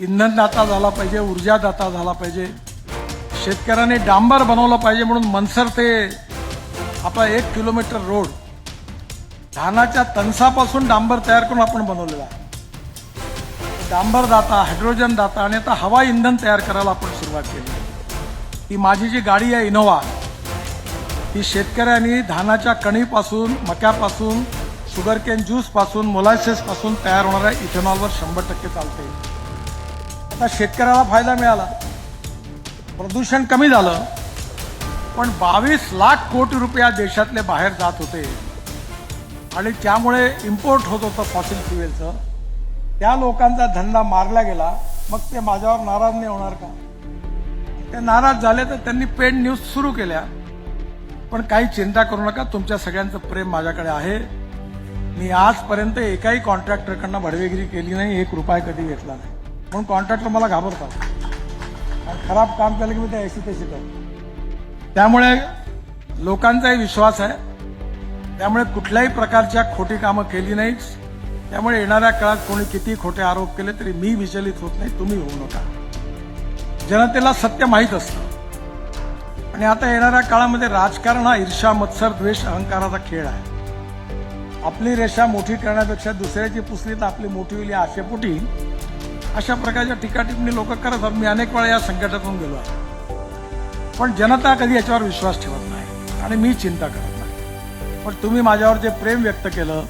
इंधनदाता झाला पाहिजे ऊर्जादाता झाला पाहिजे. शेतकऱ्याने डांबर बनवलं पाहिजे म्हणून मनसर ते आपला एक किलोमीटर रोड धानाच्या तणसापासून डांबर तयार करून आपण बनवलेला आहे. डांबर दाता हायड्रोजन दाता आणि आता हवा इंधन तयार करायला आपण सुरुवात केली. ही माझी जी गाडी आहे इनोवा ती शेतकऱ्यांनी धानाच्या कणीपासून मक्यापासून शुगरकेन ज्यूसपासून मोलायसेसपासून तयार होणाऱ्या इथेनॉलवर शंभर टक्के चालते. तर शेतकऱ्याला फायदा मिळाला. प्रदूषण कमी झालं पण बावीस लाख कोटी रुपया देशातले बाहेर जात होते. आणि त्यामुळे इम्पोर्ट होत होतं फॉसिल फ्युएलचं त्या लोकांचा धंदा मारला गेला. मग ते माझ्यावर नाराज नाही होणार का? ते नाराज झाले तर त्यांनी पेड न्यूज सुरू केल्या. पण काही चिंता करू नका तुमच्या सगळ्यांचं प्रेम माझ्याकडे आहे. मी आजपर्यंत एकाही कॉन्ट्रॅक्टरकडनं भडवेगिरी केली नाही एक रुपया कधी घेतला नाही. म्हणून कॉन्ट्रॅक्टर मला घाबरतात. आणि खराब काम केलं की मी ते ऐशी तशी करतो. त्यामुळे लोकांचाही विश्वास आहे. त्यामुळे कुठल्याही प्रकारच्या खोटी कामं केली नाहीच त्यामुळे येणाऱ्या काळात कोणी किती खोटे आरोप केले तरी मी विचलित होत नाही तुम्ही होऊ नका. जनतेला सत्य माहीत असतं. आणि आता येणाऱ्या काळामध्ये राजकारण हा ईर्षा मत्सर द्वेष अहंकाराचा खेळ आहे. आपली रेषा मोठी करण्यापेक्षा दुसऱ्याची पुसली तर आपली मोठी होईल या आशेपोटी अशा प्रकारच्या टीकाटिपणी लोक करत असतात मी अनेक वेळा या संकटातून गेलो आहे. पण जनता कधी याच्यावर विश्वास ठेवत नाही आणि मी चिंता करत नाही. पण तुम्ही माझ्यावर जे प्रेम व्यक्त केलं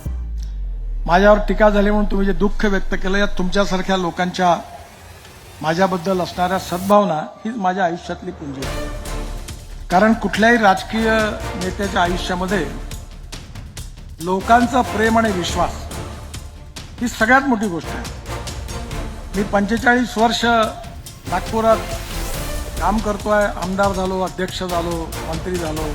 माझ्यावर टीका झाली म्हणून तुम्ही जे दुःख व्यक्त केलं या तुमच्यासारख्या लोकांच्या माझ्याबद्दल असणाऱ्या सद्भावना हीच माझ्या आयुष्यातली पुंजी आहे. कारण कुठल्याही राजकीय नेत्याच्या आयुष्यामध्ये लोकांचा प्रेम आणि विश्वास ही सगळ्यात मोठी गोष्ट आहे. मी पंचेचाळीस वर्ष नागपुरात काम करतो आहे आमदार झालो अध्यक्ष झालो मंत्री झालो.